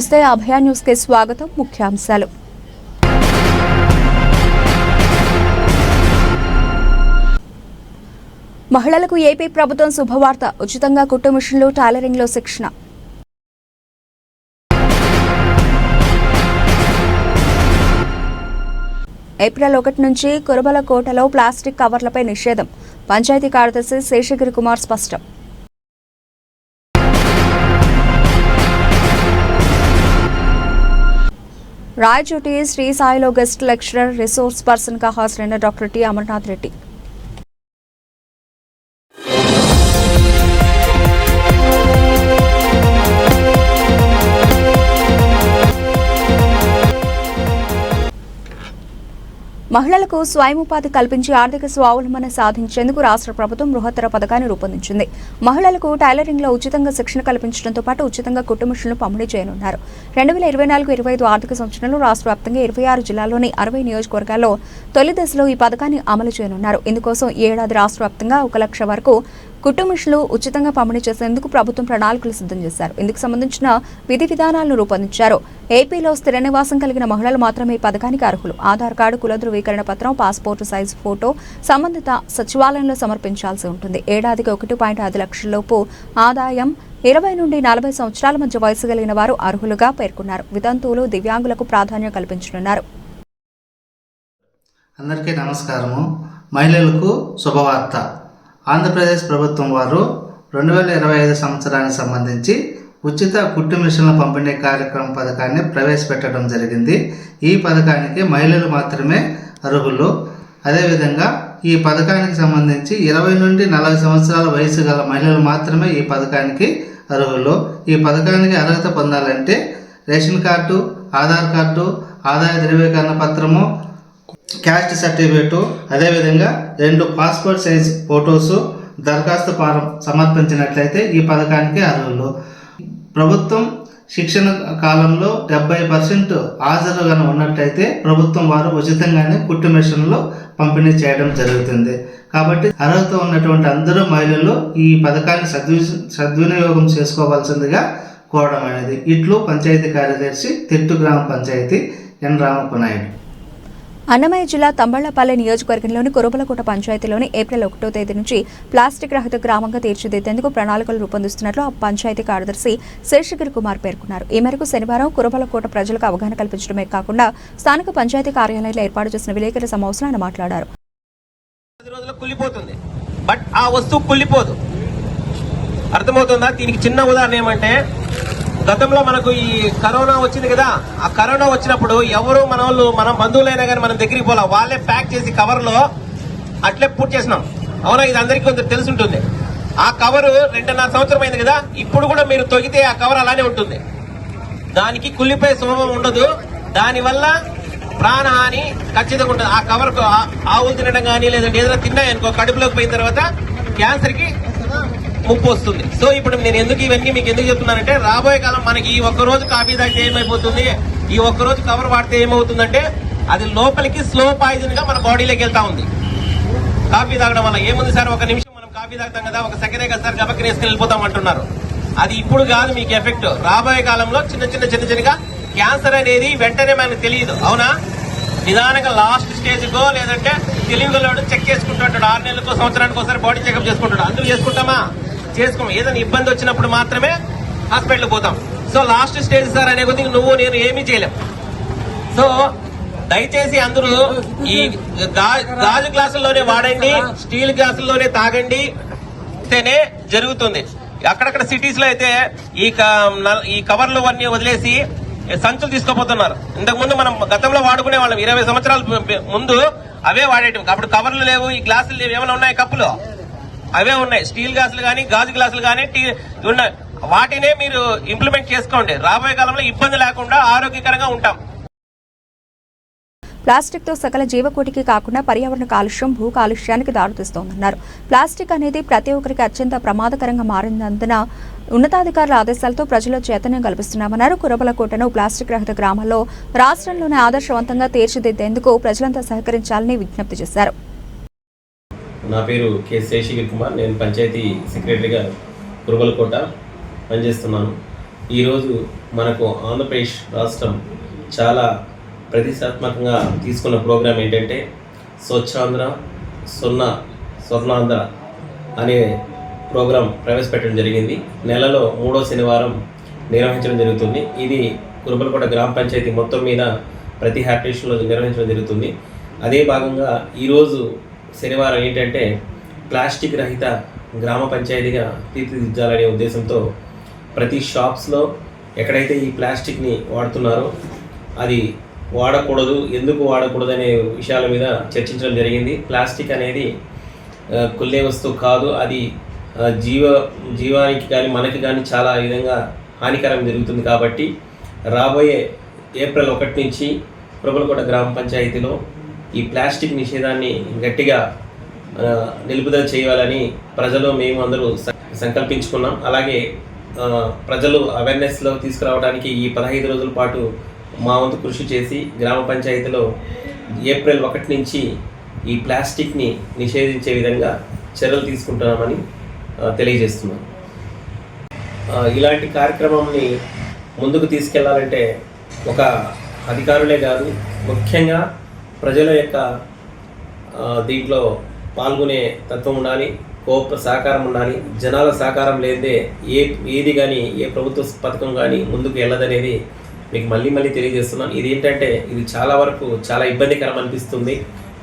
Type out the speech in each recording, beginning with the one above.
నమస్తే అభయ న్యూస్కి స్వాగతం. ముఖ్యాంశాలు. మహిళలకు ఏపీ ప్రభుత్వం శుభవార్త. ఉచితంగా కుట్టు మిషన్లు టైలరింగ్లో శిక్షణ. ఏప్రిల్ ఒకటి నుంచి కురబల కోటలో ప్లాస్టిక్ కవర్లపై నిషేధం. పంచాయతీ కార్యదర్శి శేషగిరి కుమార్ స్పష్టం. రాయచోటి శ్రీ సాయిలో గెస్ట్ లెక్చరర్ రిసోర్స్ పర్సన్గా హాజరైన డాక్టర్ టి అమర్నాథ్ రెడ్డి మహిళలకు స్వయం ఉపాధి కల్పించి ఆర్థిక స్వావలంబన సాధించేందుకు రాష్ట్ర ప్రభుత్వం బృహత్తర పథకాన్ని రూపొందించింది. మహిళలకు టైలరింగ్లో ఉచితంగా శిక్షణ కల్పించడంతో పాటు ఉచితంగా కుట్టు పంపిణీ చేయనున్నారు. రెండు వేల ఇరవై నాలుగు ఇరవై ఐదు ఆర్థిక సంవత్సరంలో రాష్ట్ర వ్యాప్తంగా ఇరవై ఆరు జిల్లాల్లోని అరవై నియోజకవర్గాల్లో తొలి దశలో ఈ పథకాన్ని అమలు చేయనున్నారు. ఇందుకోసం ఏడాది రాష్ట్ర వ్యాప్తంగా ఒక లక్ష వరకు కుట్టు ఉచితంగా పంపిణీ చేసేందుకు ప్రభుత్వం ప్రణాళికలు సిద్ధం చేశారు. ఇందుకు సంబంధించిన విధి విధానాలను రూపొందించారు. ఏపీలో స్థిర నివాసం కలిగిన మహిళలు మాత్రమే ఈ పథకానికి అర్హులు. ఆధార్ కార్డు కుల ధృవీకరణ పత్రం పాస్పోర్టు సైజు ఫోటో సంబంధిత సచివాలయంలో సమర్పించాల్సి ఉంటుంది. ఏడాదికి ఒకటి పాయింట్ ఐదు లక్షలలోపు ఆదాయం ఇరవై నుండి నలభై సంవత్సరాల మధ్య వయసు కలిగిన వారు అర్హులుగా పేర్కొన్నారు. వితంతువులు దివ్యాంగులకు ప్రాధాన్యం కల్పించనున్నారు. అందరికీ నమస్కారము. మహిళలకు శుభవార్త. ఆంధ్రప్రదేశ్ ప్రభుత్వం వారు రెండు వేల ఇరవై ఐదు సంవత్సరానికి సంబంధించి ఉచిత కుట్టు మిషన్ల పంపిణీ కార్యక్రమం పథకాన్ని ప్రవేశపెట్టడం జరిగింది. ఈ పథకానికి మహిళలు మాత్రమే అర్హులు. అదేవిధంగా ఈ పథకానికి సంబంధించి ఇరవై నుండి నలభై సంవత్సరాల వయసు గల మహిళలు మాత్రమే ఈ పథకానికి అర్హులు. ఈ పథకానికి అర్హత పొందాలంటే రేషన్ కార్డు ఆధార్ కార్డు ఆదాయ ధృవీకరణ పత్రము క్యాస్ట్ సర్టిఫికేటు అదేవిధంగా రెండు పాస్పోర్ట్ సైజ్ ఫొటోసు దరఖాస్తు ఫారం సమర్పించినట్లయితే ఈ పథకానికి అర్హులు. ప్రభుత్వం శిక్షణ కాలంలో డెబ్బై పర్సెంట్ హాజరుగా ఉన్నట్టయితే ప్రభుత్వం వారు ఉచితంగానే కుట్టు మిషన్లు పంపిణీ చేయడం జరుగుతుంది. కాబట్టి అర్హత ఉన్నటువంటి అందరూ మహిళలు ఈ పథకాన్ని సద్వి సద్వినియోగం చేసుకోవాల్సిందిగా కోరడం అనేది. ఇట్లు పంచాయతీ కార్యదర్శి తిట్టు గ్రామ పంచాయతీ ఎన్ రామప్ప నాయుడు. అన్నమయ్య జిల్లా తంబళ్ళపల్లె నియోజకవర్గంలోని కురబలకోట పంచాయతీలోని ఏప్రిల్ ఒకటో తేదీ నుంచి ప్లాస్టిక్ రహిత గ్రామంగా తీర్చిదిద్దేందుకు ప్రణాళికలు రూపొందిస్తున్నట్లు ఆ పంచాయతీ కార్యదర్శి శేషగిరి కుమార్ పేర్కొన్నారు. ఈ మేరకు శనివారం కురబలకోట ప్రజలకు అవగాహన కల్పించడమే కాకుండా స్థానిక పంచాయతీ కార్యాలయంలో ఏర్పాటు చేసిన విలేకరుల సమావేశంలో ఆయన మాట్లాడారు. బట్ ఆ వస్తువు కుళ్ళిపోదు. అర్థమవుతుందా? దీనికి చిన్న ఉదాహరణ ఏమంటే గతంలో మనకు ఈ కరోనా వచ్చింది కదా ఆ కరోనా వచ్చినప్పుడు ఎవరు మన వాళ్ళు మన బంధువులైనా కానీ మనం దగ్గరికి పోలా వాళ్ళే ప్యాక్ చేసి కవర్లో అట్లే పూర్తి చేసినాం. అవునా? ఇది అందరికీ కొంచెం తెలుసుంటుంది. ఆ కవరు రెండున్నర సంవత్సరం అయింది కదా ఇప్పుడు కూడా మీరు తొగితే ఆ కవర్ అలానే ఉంటుంది. దానికి కుళ్ళిపోయే స్వభావం ఉండదు. దానివల్ల ప్రాణహాని ఖచ్చితంగా ఉంటుంది. ఆ కవర్ ఆవులు తినడం కానీ లేదంటే ఏదైనా తిన్నాయనుకో కడుపులోకి పోయిన తర్వాత క్యాన్సర్కి ముప్పు వస్తుంది. సో ఇప్పుడు నేను ఎందుకు ఇవన్నీ మీకు ఎందుకు చెప్తున్నానంటే రాబోయే కాలం మనకి ఈ ఒక్క రోజు కాఫీ తాగితే ఏమైపోతుంది? ఈ ఒక్క రోజు కవర్ వాడితే ఏమవుతుందంటే అది లోపలికి స్లో పాయిజన్గా మన బాడీలోకి వెళ్తా ఉంది. కాఫీ తాగడం వల్ల ఏముంది సార్? ఒక నిమిషం మనం కాఫీ తాగుతాం కదా ఒక సెకండే కదా సార్ గబక్కన వేసుకుని వెళ్ళిపోతాం అంటున్నారు. అది ఇప్పుడు కాదు మీకు ఎఫెక్ట్. రాబోయే కాలంలో చిన్న చిన్న చిన్న చిన్నగా క్యాన్సర్ అనేది వెంటనే మనకు తెలియదు. అవునా? నిదానంగా లాస్ట్ స్టేజ్కో లేదంటే తెలివిగలవాడు చెక్ చేసుకుంటుంటాడు ఆరు నెలలకు సంవత్సరానికి ఒకసారి బాడీ చెకప్ చేసుకుంటాడు. అందులో చేసుకుంటామా? చేసుకోం ఏదైనా ఇబ్బంది వచ్చినప్పుడు మాత్రమే హాస్పిటల్ పోతాం. సో లాస్ట్ స్టేజ్ సార్ అనే కొద్దిగా నువ్వు నేను ఏమీ చేయలేం. సో దయచేసి అందరూ ఈ గాజు గ్లాసుల్లోనే వాడండి స్టీల్ గ్లాసుల్లోనే తాగండి తేనే జరుగుతుంది. అక్కడక్కడ సిటీస్లో అయితే ఈ క- ఈ కవర్లు అన్ని వదిలేసి సంచులు తీసుకోపోతున్నారు. ఇంతకుముందు మనం గతంలో వాడుకునే వాళ్ళం. ఇరవై సంవత్సరాల ముందు అవే వాడేటివి. అప్పుడు కవర్లు లేవు ఈ గ్లాసులు లేవు. ఏమైనా ఉన్నాయి కప్పులో? అవే ఉన్నాయి. స్టీల్ గ్లాసులు కానీ గాజు గ్లాసులు కానీ వాటినే మీరు ఇంప్లిమెంట్ చేసుకోండి. రాబోయే కాలంలో ఇబ్బంది లేకుండా ఆరోగ్యకరంగా ఉంటాం. ప్లాస్టిక్తో సకల జీవకోటికి కాకుండా పర్యావరణ కాలుష్యం భూ కాలుష్యానికి దారితీస్తోందన్నారు ప్లాస్టిక్ అనేది ప్రతి ఒక్కరికి అత్యంత ప్రమాదకరంగా మారినందున ఉన్నతాధికారుల ఆదేశాలతో ప్రజల్లో చైతన్యం కల్పిస్తున్నామన్నారు. కురబలకోటను ప్లాస్టిక్ రహిత గ్రామాల్లో రాష్ట్రంలోనే ఆదర్శవంతంగా తీర్చిదిద్దేందుకు ప్రజలంతా సహకరించాలని విజ్ఞప్తి చేశారు. నా పేరు కె శేషగిరి కుమార్. నేను పంచాయతీ సెక్రటరీగా కురుబలకోట పనిచేస్తున్నాను. ఈరోజు మనకు ఆంధ్రప్రదేశ్ రాష్ట్రం చాలా ప్రతిష్టాత్మకంగా తీసుకున్న ప్రోగ్రాం ఏంటంటే స్వచ్ఛాంధ్ర సున్నా స్వర్ణాంధ్ర అనే ప్రోగ్రాం ప్రవేశపెట్టడం జరిగింది. నెలలో మూడో శనివారం నిర్వహించడం జరుగుతుంది. ఇది కురుబలకోట గ్రామ పంచాయతీ మొత్తం మీద ప్రతి హ్యాపిటేషన్లో నిర్వహించడం జరుగుతుంది. అదే భాగంగా ఈరోజు శనివారం ఏంటంటే ప్లాస్టిక్ రహిత గ్రామ పంచాయతీగా తీర్చిదిద్దాలనే ఉద్దేశంతో ప్రతి షాప్స్లో ఎక్కడైతే ఈ ప్లాస్టిక్ని వాడుతున్నారో అది వాడకూడదు ఎందుకు వాడకూడదు అనే విషయాల మీద చర్చించడం జరిగింది. ప్లాస్టిక్ అనేది ఆ, కుళ్ళే వస్తువు కాదు అది జీవ జీవానికి కానీ మనకి కానీ చాలా విధంగా హానికరం జరుగుతుంది కాబట్టి రాబోయే ఏప్రిల్ ఒకటి నుంచి ప్రభులకోట గ్రామ పంచాయతీలో ఈ ప్లాస్టిక్ నిషేధాన్ని గట్టిగా నిలుపుదల చేయాలని ప్రజలు మేము అందరూ సంకల్పించుకున్నాం. అలాగే ప్రజలు అవేర్నెస్లో తీసుకురావడానికి ఈ పదహైదు రోజుల పాటు మా వంతు కృషి చేసి గ్రామ పంచాయతీలో ఏప్రిల్ ఒకటి నుంచి ఈ ప్లాస్టిక్ని నిషేధించే విధంగా చర్యలు తీసుకుంటున్నామని తెలియజేస్తున్నాం. ఇలాంటి కార్యక్రమంని ముందుకు తీసుకెళ్ళాలంటే ఒక అధికారులే కాదు ముఖ్యంగా ప్రజల యొక్క దీంట్లో పాల్గొనే తత్వం ఉండాలి కోప సహకారం ఉండాలి. జనాల సహకారం లేదే ఏ ఏది కానీ ఏ ప్రభుత్వ పథకం కానీ ముందుకు వెళ్ళదనేది మీకు మళ్ళీ మళ్ళీ తెలియజేస్తున్నాను. ఇది ఏంటంటే ఇది చాలా వరకు చాలా ఇబ్బందికరం అనిపిస్తుంది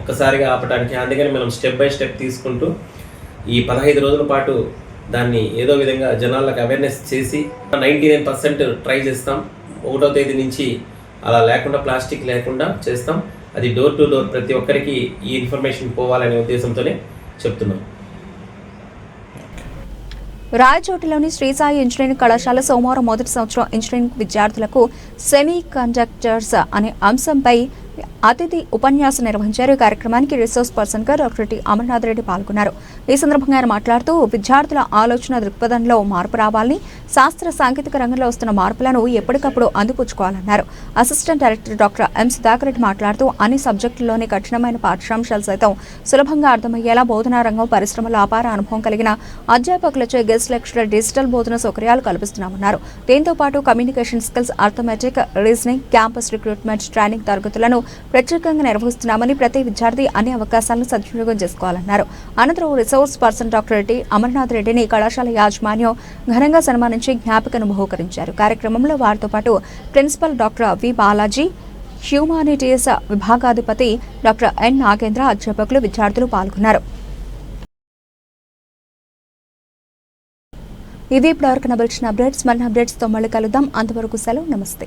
ఒక్కసారిగా ఆపడానికి అందుకని మనం స్టెప్ బై స్టెప్ తీసుకుంటూ ఈ పదహైదు రోజుల పాటు దాన్ని ఏదో విధంగా జనాలకు అవేర్నెస్ చేసి నైంటీ నైన్ పర్సెంట్ ట్రై చేస్తాం. ఒకటో తేదీ నుంచి అలా లేకుండా ప్లాస్టిక్ లేకుండా చేస్తాం. అది డోర్ టు డోర్ ప్రతి ఒక్కరికి ఈ ఇన్ఫర్మేషన్ పోవాలనే ఉద్దేశంతోనే చెప్తున్నాం. రాయచోటిలోని శ్రీసాయి ఇంజనీరింగ్ కళాశాల సోమవారం మొదటి సంవత్సరం ఇంజనీరింగ్ విద్యార్థులకు సెమీ కండక్టర్స్ అనే అంశంపై అతిథి ఉపన్యాసం నిర్వహించారు. ఈ కార్యక్రమానికి రిసోర్స్ పర్సన్గా డాక్టర్ టి. అమర్నాథ్ రెడ్డి పాల్గొన్నారు. ఈ సందర్భంగా ఆయన మాట్లాడుతూ విద్యార్థుల ఆలోచన దృక్పథంలో మార్పు రావాలని శాస్త్ర సాంకేతిక రంగంలో వస్తున్న మార్పులను ఎప్పటికప్పుడు అందిపుచ్చుకోవాలన్నారు. Assistant director doctor M. Sudhakar Reddy మాట్లాడుతూ అన్ని సబ్జెక్టుల్లోనే కఠినమైన పాఠ్యాంశాలు సైతం సులభంగా అర్థమయ్యేలా బోధనా రంగం పరిశ్రమలో అపార అనుభవం కలిగిన అధ్యాపకులచే గెస్ట్ లెక్చరర్ డిజిటల్ బోధన సౌకర్యాలు కల్పిస్తున్నామన్నారు. దీంతో పాటు communication skills arithmetic reasoning campus recruitment training తరగతులను ప్రత్యేకంగా నిర్వహిస్తున్నామని ప్రతి విద్యార్థి అన్ని అవకాశాలను సద్వినియోగం చేసుకోవాలన్నారు. అనంతరం resource person doctor Reddy Amarnath రెడ్డిని కళాశాల యాజమాన్యం ఘనంగా సన్మానించి జ్ఞాపికను బహుకరించారు. కార్యక్రమంలో వారితో పాటు principal doctor V Balaji humanities విభాగాధిపతి doctor ఎన్ నాగేంద్ర అధ్యాపకులు విద్యార్థులు పాల్గొన్నారు. ఇవి ఇప్పటివరకు నబల్చిన అప్డేట్స్. మన అప్డేట్స్తో మళ్ళీ కలుద్దాం. అంతవరకు సెలవు. నమస్తే.